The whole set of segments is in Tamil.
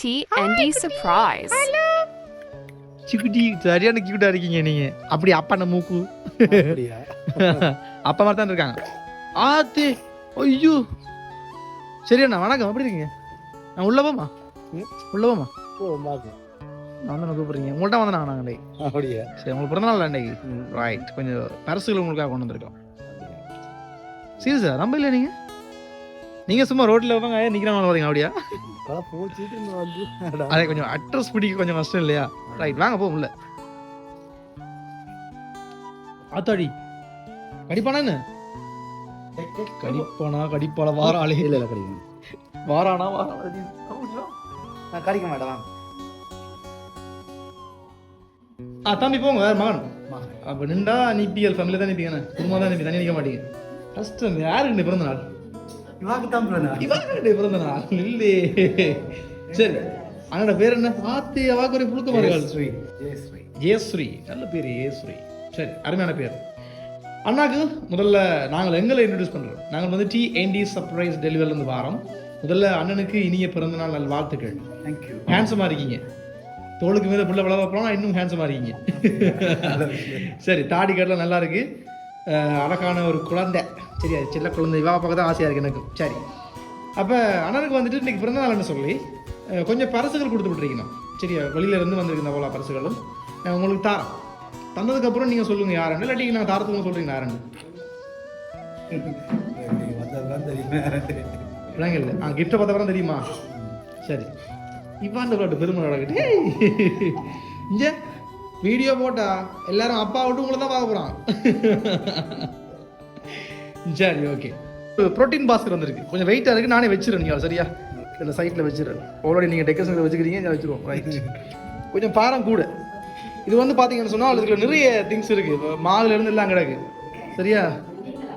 TND surprise. சிக்குட்டி சரியான கியூட்டா இருக்கீங்க நீங்க. அப்படி அப்பா மூக்கு. அப்படியா? அப்பா மாதிரி தான் இருக்காங்க. ஆத்தி ஐயோ. சரி அண்ணா வணக்கம். எப்படி இருக்கீங்க? நான் உள்ள போமா? உள்ள போமா ஓ மாக்கு நான் தான் கூப்பிடுறீங்க. உங்கள்கிட்ட வந்து நான் நாங்களே அப்படியா? சரி உங்களுக்கு பிறந்த நாள் அன்னைக்கு. ம். ரைட் கொஞ்சம் பரிசுகள் உங்களுக்காக கொண்டு வந்திருக்கோம். சீரியஸா நம்ப இல்லை நீங்க? நீங்க சும்மா ரோட்ல உட்காங்க நிக்கிறவங்க பார்த்தீங்க அப்படியா. அதை கொஞ்சம் அட்ரஸ் பிடிக்க கொஞ்சம் கஷ்டம் இல்லையா? ரைட் வாங்க போ உள்ள. ஆத்தாடி கடிப்பானா என்ன? கடிப்பானா கடிப்பால வாராளே. இல்ல இல்ல கிடைக்கும் வாரானா வாராளே நான் கிடைக்க மாட்டேன். ஆ தம்பி போங்க வேற மகன். அப்ப நின்றா நிப்பியல் ஃபேமிலி தான் நிப்பீங்க குடும்பம் தான் நிப்பி தனி நிக்க மாட்டீங்க. கஷ்டம் யாருக்கு பிறந்த நாள் இவாக்கு தான் பிறந்தா. இவருடைய பிறந்த நாள் இல்லே சரி அண்ணோட பேர் என்ன? ஆத்தி அவாக்கு ஒரு புழுக்க மாதிரி ஸ்ரீ right. ஜெயஸ்ரீ. நல்ல பேர் ஜெயஸ்ரீ. சரி அருமையான பேர். அண்ணாக்கு முதல்ல நாங்கள் எங்களை இன்ட்ரடியூஸ் பண்றோம். நாங்கள் வந்து டி என்டி சர்ப்ரைஸ் டெலிவரிலேருந்து வாரோம். முதல்ல அண்ணனுக்கு இனிய பிறந்த நாள் நல் வாழ்த்துக்கள். You. ஹேண்ட்ஸமாக இருக்கீங்க. தோளுக்கு மேலே புள்ள வளர போனால் இன்னும் ஹேண்ட்ஸமாக இருக்கீங்க. சரி தாடி கட்டில் நல்லா இருக்கு. அஹ் அழகான ஒரு குழந்தை. சரியா சின்ன குழந்தை இவா பார்க்க தான் ஆசையாக இருக்குது எனக்கு. சரி. அப்போ அண்ணனுக்கு வந்துட்டு இன்றைக்கி பிறந்த நாள்னு சொல்லி கொஞ்சம் பரிசுகள் கொடுத்து விட்டுருக்கணும் சரியா வெளியிலேருந்து வந்திருக்கிற போல பரிசுகளும். உங்களுக்கு தாரம். தந்ததுக்கப்புறம் நீங்கள் சொல்லுங்கள் யாருன்னு இல்லாட்டி நாங்கள் தாரத்துக்கு சொல்கிறீங்க யாருன்னு விளங்கல ஆ கிஃப்ட்டை பார்த்த தெரியுமா? சரி. இப்போ அந்த விளையாட்டு பெருமை நடக்கட்டு இங்க வீடியோ போட்டா எல்லாரும் அப்பா விட்டு உங்களை தான் பார்க்க போகிறான் சரி ஓகே ப்ரோட்டீன் பாஸ்கர் வந்திருக்கு. கொஞ்சம் வெயிட்டாக இருக்குது நானே வச்சிருக்கேன் நீங்கள் சரியா? இந்த சைட்டில் வச்சிருக்கேன் ஆல்ரெடி நீங்கள் டெக்கரேஷன் வச்சுக்கிறீங்க இதை வச்சிருவோம். ரைட் கொஞ்சம் பாரம் கூட. இது வந்து பார்த்தீங்கன்னு சொன்னால் இதுல நிறைய திங்ஸ் இருக்குது மாவுல இருந்து எல்லாம் கிடக்கு. சரியா?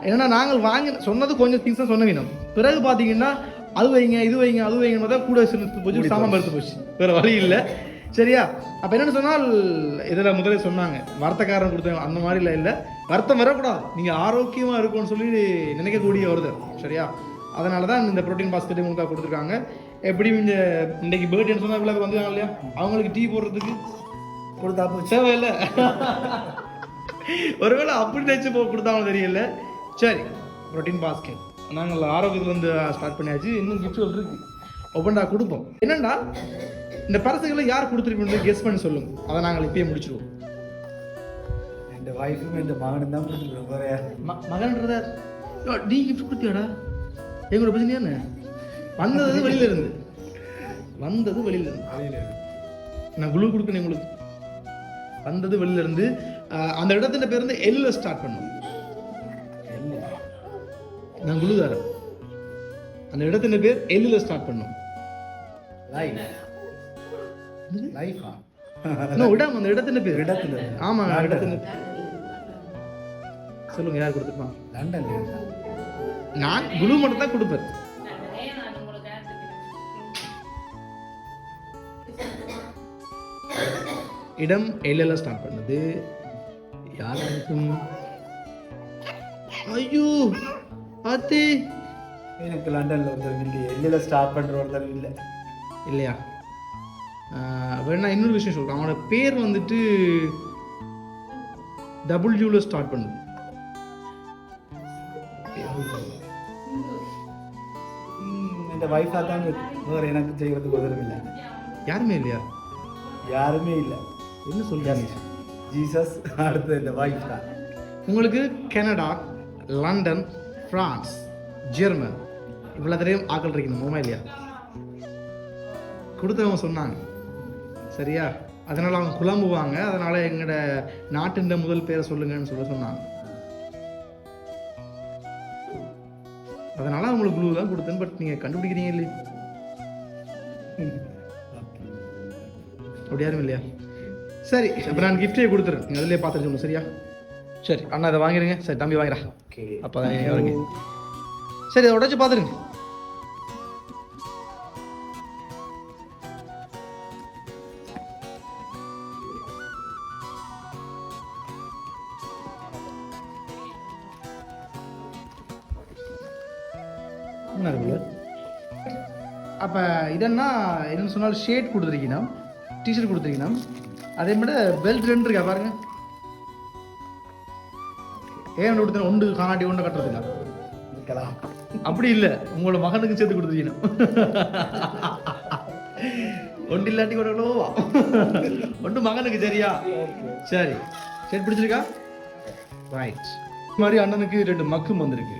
என்னன்னா நாங்கள் வாங்கி சொன்னது கொஞ்சம் திங்ஸ் தான் சொன்ன பிறகு பார்த்தீங்கன்னா அது வைங்க இது வைங்க அது வைங்க பார்த்தா கூட சின்ன போச்சு சாமான் பருத்து போச்சு. வேற வழி இல்லை. சரியா? அப்போ என்னென்னு சொன்னால் இதில் முதலே சொன்னாங்க. வருத்தக்காரன் கொடுத்தாங்க அந்த மாதிரிலாம் இல்லை. வருத்தம் வரக்கூடாது. நீங்கள் ஆரோக்கியமாக இருக்கும்னு சொல்லி நினைக்கக்கூடிய வருது சரியா? அதனால தான் இந்த ப்ரோட்டீன் பாஸ்கெட் உங்களுக்காக கொடுத்துருக்காங்க. எப்படியும் இந்த இன்றைக்கு பேர்டேன்னு சொன்னால் இவ்வளோ வந்துருக்காங்க இல்லையா? அவங்களுக்கு டீ போடுறதுக்கு கொடுத்தா போச்சு. இல்லை ஒருவேளை அப்படி நினச்சி போ கொடுத்தாலும் தெரியல. சரி ப்ரோட்டீன் பாஸ்கெட் நாங்கள் ஆரோக்கியத்துலேருந்து ஸ்டார்ட் பண்ணியாச்சு. இன்னும் கிஃப்ட்கள் இருக்குது ஒப்பண்டா கொடுப்போம். என்னென்னா இந்த பரிசுகளை யார் கொடுத்துருக்கணும் கெஸ் பண்ணி சொல்லுங்க. அதை நாங்கள் இப்பயே முடிச்சிருவோம். என் wife-ம் என் மகனும் தான் கொடுத்துருக்கோம். ம- மகன்றத நீ கிஃப்ட் கொடுத்தியாடா? எங்களோட பிரச்சனை என்ன? வந்தது வெளியில இருந்து வந்தது வெளியில இருந்து நான் குழு கொடுக்கணும் உங்களுக்கு வந்தது வெளியில இருந்து அந்த இடத்துல பேர் வந்து எல்ல ஸ்டார்ட் பண்ணும். நான் குழு தரேன் அந்த இடத்துல பேர் எல்லுல ஸ்டார்ட் பண்ணும். Life. இன்னும் அந்த இடத்துல பேர். இடத்துல. ஆமா. இடத்துல சொல்லுங்க யார் கொடுத்துருப்பான் லண்டன்ல. நான் குழு மட்டும் தான் கொடுப்பேன். இடம் எல்ல ஸ்டார்ட் பண்ணுது யார் இருக்கும் ஐயோ ஆத்தி. எனக்கு லண்டன்ல ஒருத்தர் இல்ல ஸ்டார்ட் பண்ற ஒருத்தர் இல்ல. இல்லையா? வேணா இன்னொரு விஷயம் சொல்கிறேன் அவனோட பேர் வந்துட்டு டபுள்யூவில் ஸ்டார்ட் பண்ணுது இந்த வைஃபா தான் வேற எனக்கு செய்யறதுக்கு உதவும் இல்லை. யாருமே இல்லையா? யாருமே இல்ல. என்ன சொல்றீங்க? ஜீசஸ் அடுத்து இந்த வைஃப் தான். உங்களுக்கு கனடா லண்டன் பிரான்ஸ் ஜெர்மன் இவ்வளோ தெரியும் ஆக்கள் இருக்கணும் இல்லையா? கொடுத்தவங்க சொன்னாங்க. சரியா? அதனால அவங்க குழம்புவாங்க அதனால எங்களோட நாட்டின் முதல் பேரை சொல்லுங்கன்னு சொல்ல சொன்னாங்க. அதனால அவங்களுக்கு குழு தான் கொடுத்தேன். பட் நீங்க கண்டுபிடிக்கிறீங்க இல்லையா? அப்படி யாரும் இல்லையா? சரி அப்போ நான் கிஃப்டே கொடுத்துறேன். நீங்கள் அதிலே பார்த்துட்டு சொல்லுங்க சரியா? சரி அண்ணா இதை வாங்கிடுங்க சரி தம்பி வாங்கிடா. ஓகே அப்போ தான் சரி இதை உடச்சி பார்த்துருங்க. அப்போ இதென்னா என்னன்னு சொன்னால் ஷேட் கொடுத்துருக்கீங்க டிஷர்ட் கொடுத்துருக்கீங்க அதே மாதிரி பெல்ட் ரெண்டு இருக்கா பாருங்க. ஏன் கொடுத்தேன் ஒன்று காணாட்டி ஒன்று கட்டுறதுல இருக்கலாம் அப்படி இல்லை. உங்களோட மகனுக்கு சேர்த்து கொடுத்துருக்கீங்க ஒன்று இல்லாட்டி கொடுக்கலோவா ஒன்று மகனுக்கு சரியா? சரி. சரி பிடிச்சிருக்கா? ரைட் மாதிரி அண்ணனுக்கு ரெண்டு மக்கும் வந்திருக்கு.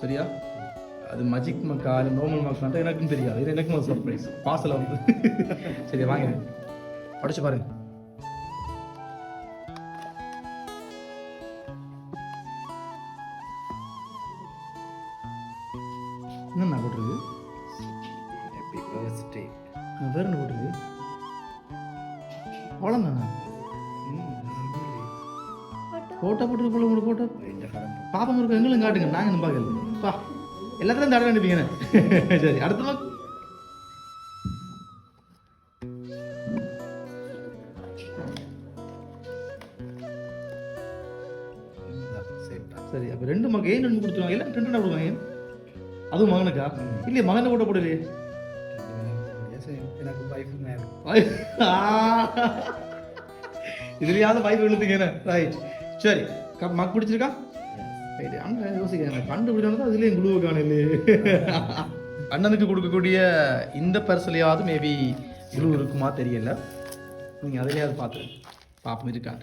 சரியா? அது மஜிக் மக்கா இல்லை நார்மல் மக்கா எனக்கும் தெரியாது. இது எனக்கும் ஒரு சர்ப்ரைஸ் பார்சல் வந்து சரி வாங்க. படிச்சு பாருங்க. என்னண்ணா போட்டிருக்கு? ஹாப்பி பர்த்டே வேற என்ன போட்டிருக்கு? ஃபோட்டோ போட்டு போல உங்களுக்கு கடன் பாப்பம் இருக்கும் எங்களும் காட்டுங்க. நாங்கள் பார்க்கல. பா எல்லாத்துலையும் தடவை நினைப்பீங்கன்னு சரி அடுத்த மக் சரி அப்போ ரெண்டு மகன் ஏன் ரெண்டு கொடுத்துருவாங்க? இல்லை ரெண்டு ரெண்டா கொடுவாங்க அதுவும் மகனுக்கா? இல்லையே மகனை கூட போடலையே. எனக்கு வைஃப் நேரம் இதுலயாவது வாய்ப்பு விழுந்துங்க ரைட் சரி க- மக் பிடிச்சிருக்கா? ரைட் அங்கே யோசிக்கிறேன் கண்டுபிடிக்கணும் அதுலேயும் குழுவை காணலையே அண்ணனுக்கு கொடுக்கக்கூடிய இந்த பர்சலையாவது மேபி குழு இருக்குமா தெரியல. நீங்கள் அதிலேயாவது பார்த்து பாப்போம் இருக்காங்க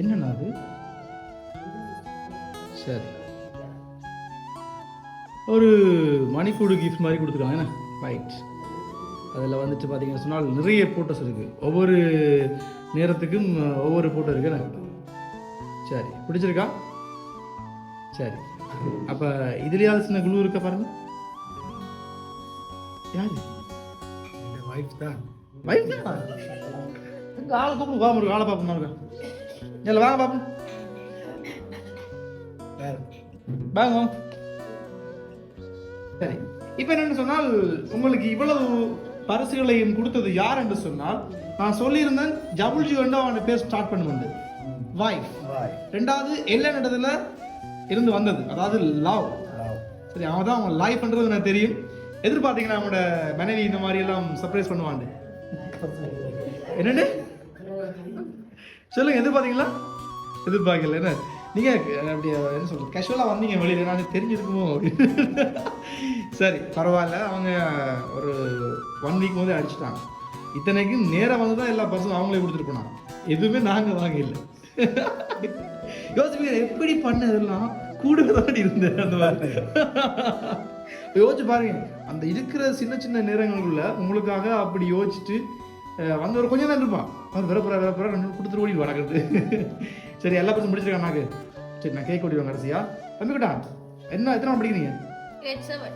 என்னண்ணா அது? சரி. ஒரு மணிக்கூடு கிஃப்ட் மாதிரி கொடுத்துருக்காங்க என்ன? ரைட் அதில் வந்துட்டு பார்த்தீங்கன்னு சொன்னால் நிறைய ஃபோட்டோஸ் இருக்குது ஒவ்வொரு நேரத்துக்கும் ஒவ்வொரு ஃபோட்டோ இருக்கு என்ன? சரி. பிடிச்சிருக்கா? சரி. அப்போ இதுலேயாவது சின்ன குழு இருக்கா பாருங்க. யாரு? வைஃப் தான். வைஃப் தான்? ஆளை வா ஒரு ஆளை பார்ப்போம் இல்லை வாங்க பார்ப்போம் வேற வாங்க. சரி இப்போ என்னன்னு சொன்னால் உங்களுக்கு இவ்வளவு பரிசுகளையும் கொடுத்தது யார் என்று சொன்னால் நான் சொல்லியிருந்தேன் ஜபுல்ஜி வந்து அவன் பேர் ஸ்டார்ட் பண்ணுவது பாய் ரெண்டாவது எல்லா இடத்துல இருந்து வந்தது. அதாவது லவ் சரி அவன் தான் அவன் லைஃப்ன்றது எனக்கு தெரியும். எதிர்பார்த்தீங்களா அவனோட மனைவி இந்த மாதிரி எல்லாம் சர்ப்ரைஸ் பண்ணுவாங்க என்னண்டு? சொல்லுங்க எதிர்பார்த்தீங்களா? எதிர்பார்க்கல என்ன? நீங்க அப்படி என்ன சொல்கிறது கேஷுவலாக வந்தீங்க வெளியில் நான் தெரிஞ்சிருக்குமோ? சரி பரவாயில்ல. அவங்க ஒரு ஒன் வீக் போதே அடிச்சிட்டாங்க. இத்தனைக்கும் நேராக வந்து தான் எல்லா பர்சனும் அவங்களே கொடுத்துட்டு எதுவுமே நாங்கள் வாங்க இல்லை யோசிப்பீங்க எப்படி பண்ணதெல்லாம் கூட தான் இருந்தேன் அந்த மாதிரி. யோசிச்சு பாருங்க அந்த இருக்கிற சின்ன சின்ன நேரங்களுக்குள்ள உங்களுக்காக அப்படி யோசிச்சுட்டு வந்து ஒரு கொஞ்சம் தான் இருப்பான். அவர் விரப்புற விரப்புற ரெண்டு கொடுத்துட்டு ஓடி வளர்க்குறது சரி எல்லா பசங்க முடிச்சிருக்காங்க நாக்கு சரி நான் கேக் ஓடிடுவாங்க கடைசியா. தம்பிக்கிட்டா என்ன எத்தனை நாள் படிக்கிறீங்க? Grade 7.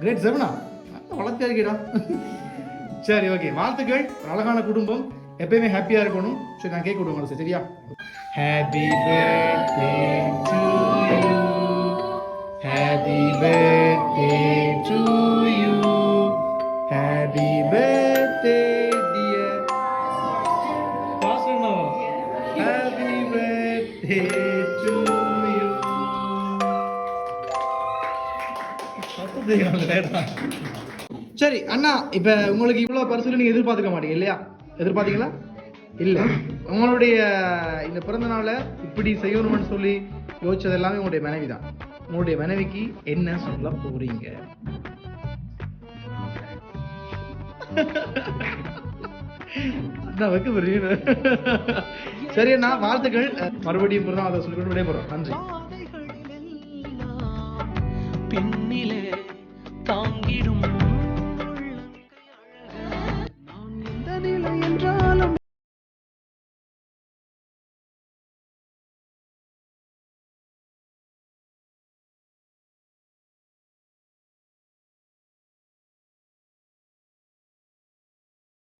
கிரேட் செவனா வளர்த்தியா இருக்கீடா சரி ஓகே வாழ்த்துக்கள். ஒரு அழகான குடும்பம். எப்பயுமே ஹாப்பியா இருக்கணும். சரி நான் கேக் விடுவேன் சார் சரியா? Happy birthday to you happy birthday to you happy birthday சரி அண்ணா இப்ப உங்களுக்கு இவ்வளவு பரிசு நீங்க எதிர்பார்த்துக்க மாட்டீங்க இல்லையா? எதிர்பார்த்தீங்களா? இல்லை. உங்களுடைய இந்த பிறந்த நாளை இப்படி செய்யணும்னு சொல்லி யோசிச்சது எல்லாமே உங்களுடைய மனைவி தான் உங்களுடைய மனைவிக்கு என்ன சொல்ல போறீங்க? நான் வைக்க சரி அண்ணா வாழ்த்துக்கள் மறுபடியும் பிறந்த நாளை சொல்லி கொண்டு நன்றி.